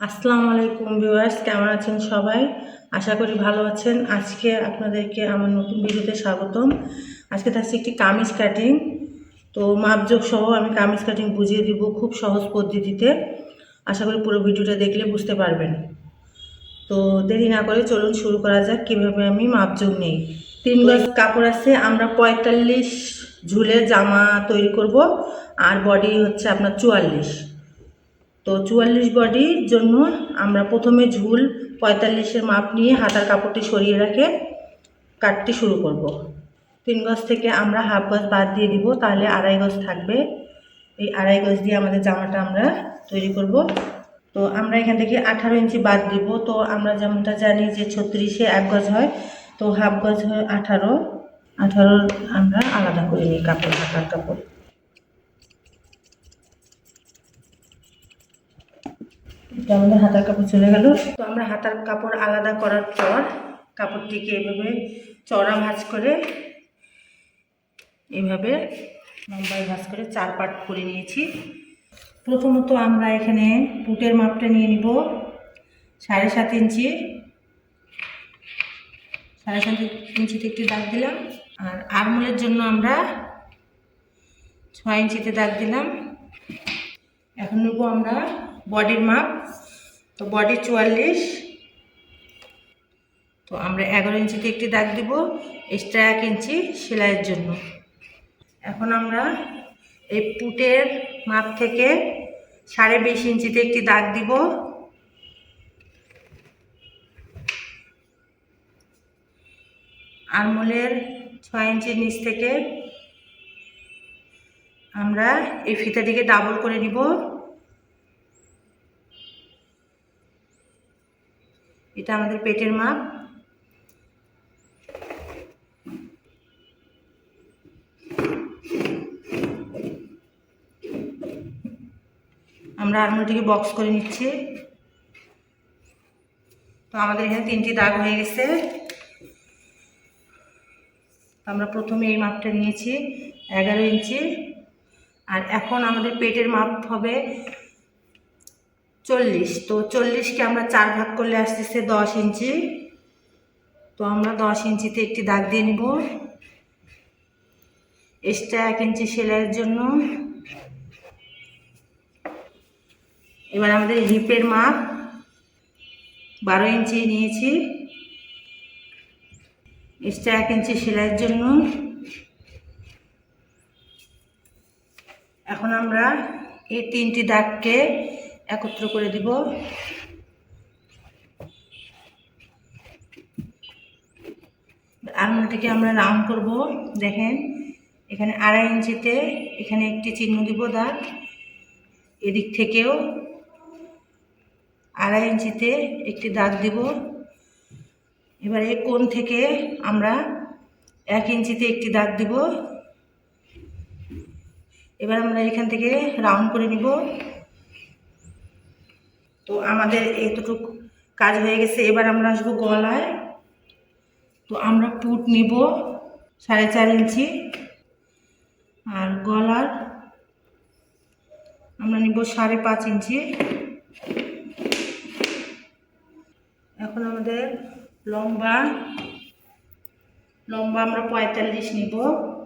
আসসালামু আলাইকুম ভিউয়ার্স কেমন আছেন সবাই? আশা করি ভালো আছেন। আজকে আপনাদেরকে আমার নতুন ভিডিওতে স্বাগতম। আজকে থাকছে একটি কামিজ কাটিং তো মাপজোক সহ আমি কামিজ কাটিং বুঝিয়ে দিব খুব সহজ পদ্ধতিতে। আশা করি পুরো ভিডিওটা দেখলে বুঝতে পারবেন। তো দেরি না করে চলুন শুরু করা যাক কীভাবে আমি মাপজোক নেই। তিন গজ কাপড় আছে আমরা পঁয়তাল্লিশ ঝুলে জামা তৈরি করব আর বডি হচ্ছে আপনার চুয়াল্লিশ। তো চুয়াল্লিশ বডির জন্য আমরা প্রথমে ঝুল পঁয়তাল্লিশের মাপ নিয়ে হাতার কাপড়টি সরিয়ে রেখে কাটতে শুরু করব। তিন গজ থেকে আমরা হাফ গজ বাদ দিয়ে দিব, তাহলে আড়াই গজ থাকবে। এই আড়াই গজ দিয়ে আমাদের জামাটা আমরা তৈরি করব। তো আমরা এখান থেকে আঠারো ইঞ্চি বাদ দিব। তো আমরা যেমনটা জানি যে ছত্রিশে এক গজ হয়, তো হাফ গজ হয় আঠারো। আঠারো আমরা আলাদা করে নিই কাপড়, হাতার কাপড়। আমাদের হাতার কাপড় চলে গেল। তো আমরা হাতার কাপড় আলাদা করার পর কাপড়টিকে এভাবে চড়া ভাঁজ করে এভাবে লম্বায় ভাঁজ করে চার পাট করে নিয়েছি। প্রথমত আমরা এখানে পুটের মাপটা নিয়ে নিব, সাড়ে সাত ইঞ্চি। সাড়ে সাত ইঞ্চিতে একটি দাগ দিলাম। আর আরমোলের জন্য আমরা ছয় ইঞ্চিতে দাগ দিলাম। এখন নেব আমরা বডির মাপ তো বডি চুয়াল্লিশ। তো আমরা এগারো ইঞ্চিতে একটি দাগ দিব এক্সট্রা এক ইঞ্চি সেলাইয়ের জন্য। এখন আমরা এই পুটের মাপ থেকে সাড়ে বিশ ইঞ্চিতে একটি দাগ দিব। আরমোলের ছয় ইঞ্চির নিচ থেকে আমরা এই ফিতাটিকে ডাবল করে নিব এটা আমাদের পেটের মাপ। আমরা আরমোলটিকে বক্স করে নিচ্ছি। তো আমাদের এখানে তিনটি দাগ হয়ে গেছে। আমরা প্রথমে এই মাপটা নিয়েছি, এগারো ইঞ্চি। আর এখন আমাদের পেটের মাপ হবে চল্লিশ। তো চল্লিশকে আমরা চার ভাগ করলে আসতেছে দশ ইঞ্চি। তো আমরা দশ ইঞ্চিতে একটি দাগ দিয়ে নিব। এক্সট্রা এক ইঞ্চি সেলাইয়ের জন্য। এবার আমাদের হিপের মাপ। বারো ইঞ্চি নিয়েছি। এক্সট্রা এক ইঞ্চি সেলাইয়ের জন্য। এখন আমরা এই তিনটি দাগকে একত্র করে দিব। আঙুলটিকে আমরা রাউন্ড করব, দেখেন। এখানে আড়াই ইঞ্চিতে এখানে একটি চিহ্ন দিব দাগ, এদিক থেকেও আড়াই ইঞ্চিতে একটি দাগ দিব। এবার এই কোণ থেকে আমরা এক ইঞ্চিতে একটি দাগ দিব। এবার আমরা এখান থেকে রাউন্ড করে নিব। তো আমাদের এতটুকু কাজ হয়ে গেছে, এবার আমরা আসব গলায়। তো আমরা পুট নিব সাড়ে চার ইঞ্চি। আর গলার আমরা নিব সাড়ে পাঁচ ইঞ্চি। এখন আমাদের লম্বা লম্বা আমরা পঁয়তাল্লিশ নিব।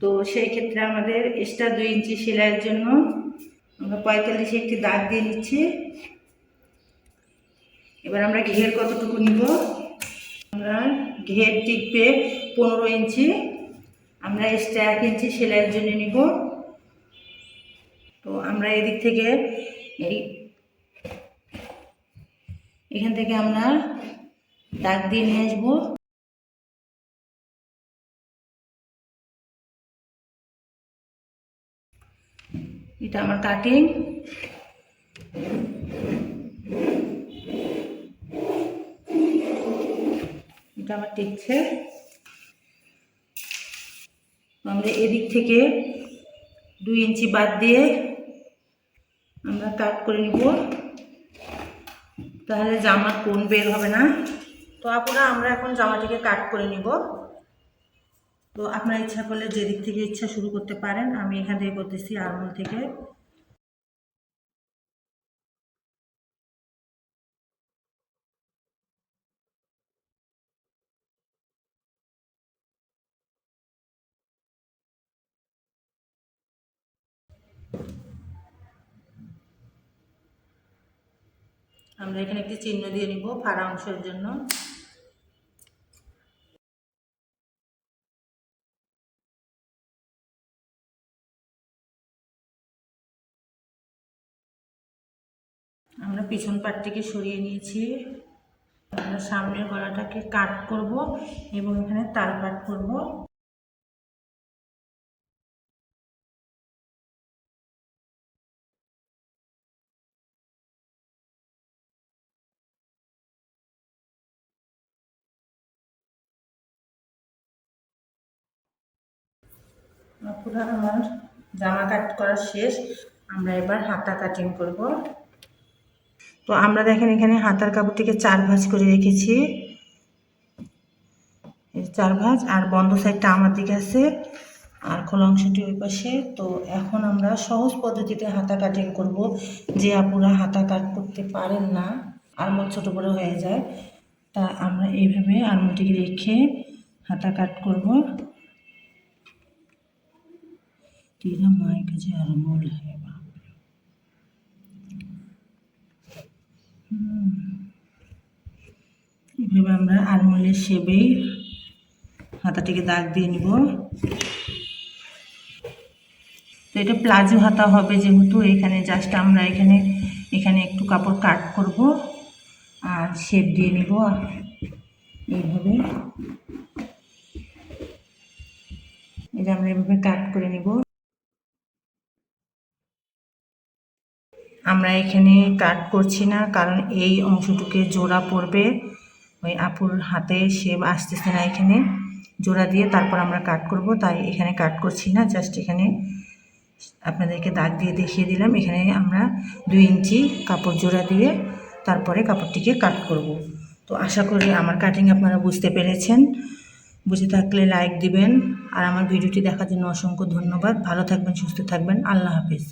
তো সেই ক্ষেত্রে আমাদের এক্সট্রা দুই ইঞ্চি সেলাইয়ের জন্য আমরা পঁয়তাল্লিশে একটি দাগ দিয়ে নিচ্ছি। এবার আমরা ঘের কতটুকু নিব? আমরা ঘের টিকবে পনেরো ইঞ্চি, আমরা এক্সট্রা এক ইঞ্চি সেলাইয়ের জন্য নিব। তো আমরা এদিক থেকে এই এখান থেকে আমরা দাগ দিয়ে নিয়ে আসব। এটা আমার কাটিং আমার টিকছে। আমরা এদিক থেকে দুই ইঞ্চি বাদ দিয়ে আমরা কাট করে নিব। তাহলে জামার কোন বের হবে না? তো আপনারা আমরা এখন জামাটিকে কাট করে নিব। তো আপনার ইচ্ছা করলে যেদিক থেকে ইচ্ছা শুরু করতে পারেন। আমি এখান থেকে করতেছি আরমোল থেকে। আমরা এখানে একটি চিহ্ন দিয়ে নিব ফাড়া অংশের জন্য। আমরা পিছন পাটটিকে সরিয়ে নিয়েছি। আমরা সামনের গলাটাকে কাট করব এবং এখানে তাল কাট করব। পুরো আমার জামা কাট করা শেষ। আমরা এবার হাতা কাটিং করব। তো আমরা দেখেন এখানে হাতার কাপড়টিকে চার ভাঁজ করে রেখেছি। চার ভাঁজ, আর বন্ধ সাইডটা আমার দিকে আছে, আর খোলা অংশটি ওই পাশে। তো এখন আমরা সহজ পদ্ধতিতে হাতা কাটিং করব, যে আপুরা হাতা কাট করতে পারেন না আরমল ছোটো বড়ো হয়ে যায়, তা আমরা এইভাবে আরমলটিকে রেখে হাতা কাট করব। तेरा माई का जो अनमोल है बाप रे। হুম। এভাবে আমরা আলমোলের শেপেই হাতাটিকে দাগ দিয়ে নিব তো এটা প্লাজো হাতা হবে যেহেতু এখানে জাস্ট আমরা এখানে এখানে একটু কাপড় কাট করব আর শেপ দিয়ে নিব এইভাবে এটা আমরা এভাবে কাট করে নিব আমরা এখানে কাট করছি না, কারণ এই অংশটুকে জোড়া পড়বে। ওই আপুর হাতে শেপ আসতেছে না এখানে। জোড়া দিয়ে তারপর আমরা কাট করব, তাই এখানে কাট করছি না, জাস্ট এখানে আপনাদেরকে দাগ দিয়ে দেখিয়ে দিলাম। এখানে আমরা দুই ইঞ্চি কাপড় জোড়া দিয়ে তারপরে কাপড়টিকে কাট করব। তো আশা করি আমার কাটিং আপনারা বুঝতে পেরেছেন। বুঝে থাকলে লাইক দিবেন। আর আমার ভিডিওটি দেখার জন্য অসংখ্য ধন্যবাদ। ভালো থাকবেন, সুস্থ থাকবেন। আল্লাহ হাফিজ।